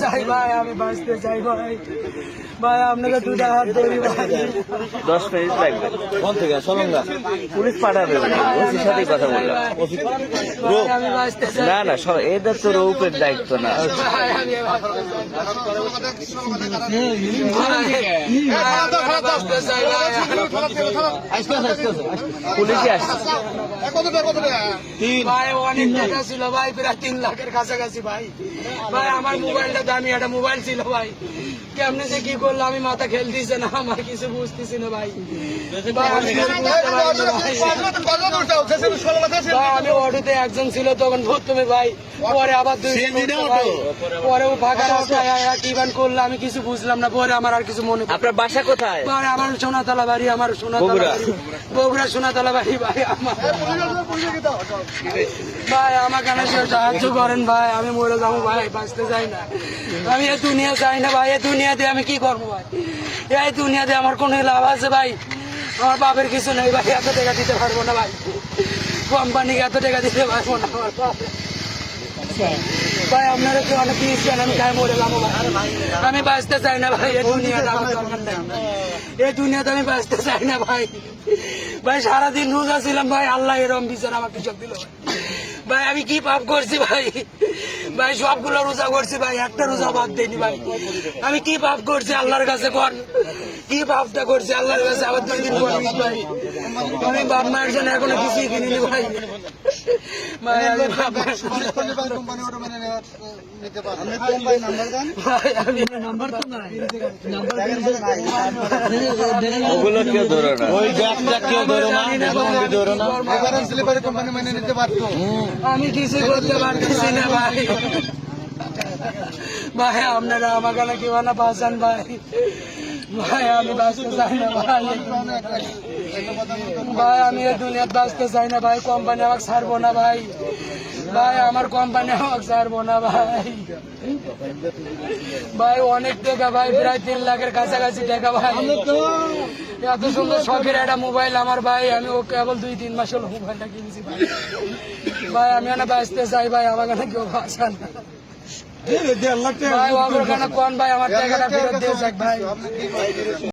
চাই ভাই আমি বাঁচতে চাই ভাই ভাই আপনাকে দুটা হাত ধরি ভাই দশ মিনিট লাগবে কোন থেকে সলঙ্গা পুলিশ পাঠাবে ওসির সাথেই কথা বললাম না না এটা তো রৌপের দায়িত্ব না আমি পুলিশে আসছে। ভাই টাকা ছিল ভাই প্রায় তিন লাখের কাছাকাছি ভাই। ভাই আমার মোবাইলটা দামি একটা মোবাইল ছিল ভাই। কেমনে যে কি করল আমি মাথা খেলতেছে না আমার কিছু বুঝতেছি না ভাই। আমি অটোতে একজন ছিল তখন প্রথমে ভাই। পরে আবার দুই ভাই। পরেও ফাঁকা রাস্তায় কি বান করল আমি কিছু বুঝলাম না পরে আমার আর কিছু মনে আপনার বাসা কোথায়? ভাই আমার সোনাতলা বাড়ি আমার সোনাতলা। বাড়ি। বগুড়া সোনাতলা বাড়ি ভাই আমার। ভাই আমাকে সাহায্য করেন ভাই আমি মরে যাব ভাই বাঁচতে চাই না। আমি এই দুনিয়া চাই না ভাই এই দুনিয়াতে আমি কি করব ভাই? এই দুনিয়াতে আমার কোনো লাভ আছে ভাই? আমার বাপের কিছু নেই ভাই এত টাকা দিতে পারব না ভাই। কোম্পানিকে এত টাকা দিতে পারব না আমার ভাই আপনারা কি আমি বাঁচতে চাই না ভাই, এই দুনিয়াতে আমি বাঁচতে চাই না ভাই। ভাই, সারাদিন রোজা ছিলাম ভাই, আল্লাহ এরম বিচার আমার কৃষক দিল। ভাই। আমি কি পাপ করছি ভাই? ভাই সবগুলো রোজা করছি ভাই একটা রোজা বাদ দেয়নি ভাই। আমি কি পাপ করছি আল্লাহর কাছে কর কি পাপটা করছি আল্লাহর কাছে? আবার দুই দিন পর ভাই। আমি বাপ মায়ের জন্য এখনও কিছুই কিনিনি ভাই। ভাই আমি বাপ মায়ের ভাই আমি নাম্বার তো নাই ওগুলো কেউ ধরো না। ওই ব্যাগটা কেউ ধরো না। বন্দি নিতে না আমি কিছু করতে পারতেছি না ভাই। ভাই আপনারা আমাকে নাকি বানা না বাঁচান ভাই। ভাই, আমি বাঁচতে চাই না, ভাই। ভাই, আমি এই দুনিয়াতে বাঁচতে চাই না, ভাই। কোম্পানি আমাকে ছাড়বো না, ভাই। ভাই, আমার কোম্পানি আমাকে ছাড়বো না, ভাই। ভাই, অনেক টাকা, ভাই, প্রায় তিন লাখের কাছাকাছি টাকা, ভাই। এত সুন্দর শখের একটা মোবাইল আমার, ভাই। আমি ও কেবল দুই, তিন মাস হলো মোবাইলটা কিনছি, ভাই। ভাই আমি না বাঁচতে চাই, ভাই। আমাকে না কেউ বাঁচান না। ভাই আমার টাকাটা ফেরত দিয়ে ভাই?